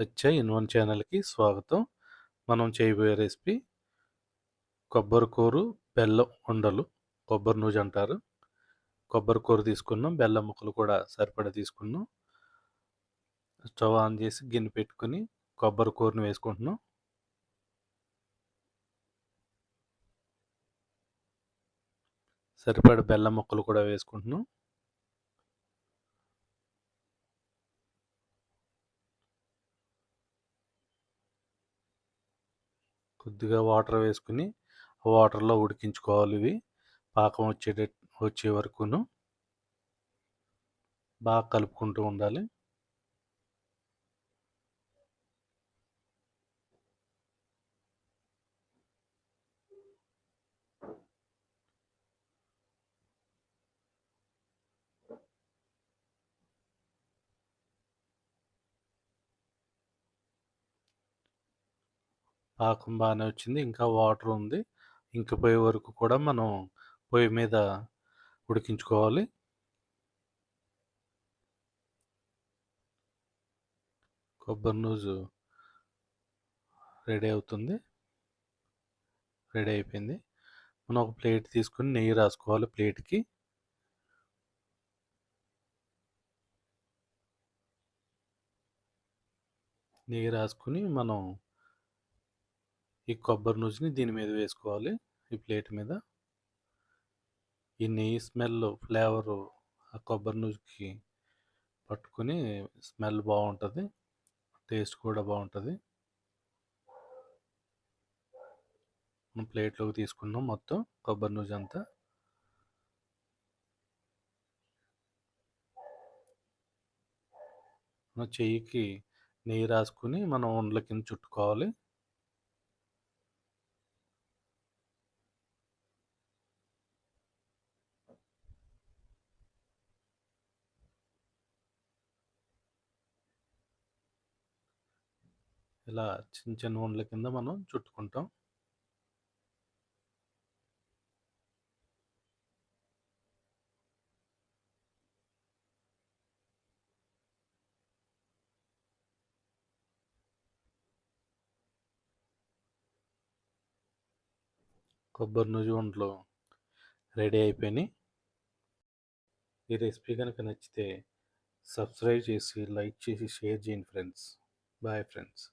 సత్య ఇన్వన్ ఛానల్‌కి స్వాగతం. మనం చేయబోయే రెసిపీ కొబ్బరి కూరు, బెల్లం ఉండలు. కొబ్బరి నూజు అంటారు. కొబ్బరి కూర తీసుకున్నాం. బెల్లం ముక్కలు కూడా సరిపడా తీసుకున్నాం. స్టవ్ ఆన్ చేసి గిన్నె పెట్టుకొని కొబ్బరి కూరని వేసుకుంటున్నాం. సరిపడ బెల్లం ముక్కలు కూడా వేసుకుంటున్నాం. కొద్దిగా వాటర్ వేసుకుని వాటర్‌లో ఉడికించుకోవాలి ఇవి. పాకం వచ్చేటట్టు వచ్చే వరకును. బాగా కలుపుకుంటూ ఉండాలి. పాకం బాగానే వచ్చింది. ఇంకా వాటర్ ఉంది. ఇంకిపోయే వరకు కూడా మనం పొయ్యి మీద ఉడికించుకోవాలి. కొబ్బరి నూజు రెడీ అవుతుంది. రెడీ అయిపోయింది. మనం ఒక ప్లేట్ తీసుకొని నెయ్యి రాసుకోవాలి ప్లేట్‌కి. నెయ్యి రాసుకొని మనం ఈ కొబ్బరి నూజుని దీని మీద వేసుకోవాలి. ఈ ప్లేట్ మీద. ఈ నెయ్యి స్మెల్, ఫ్లేవరు ఆ కొబ్బరి నూజుకి పట్టుకొని స్మెల్ బాగుంటుంది టేస్ట్ కూడా బాగుంటుంది మనం ప్లేట్‌లోకి తీసుకున్నాం మొత్తం కొబ్బరి నూజంతా. మన చెయ్యికి నెయ్యి రాసుకొని మనం ఉండల కింద చుట్టుకోవాలి. ఇలా చిన్న చిన్న ఉండల కింద మనం చుట్టుకుంటాం. కొబ్బరి నూజు వంటలు రెడీ అయిపోయినాయి. ఈ రెసిపీ కనుక నచ్చితే సబ్స్క్రైబ్ చేసి, లైక్ చేసి, షేర్ చేయండి ఫ్రెండ్స్. Bye friends.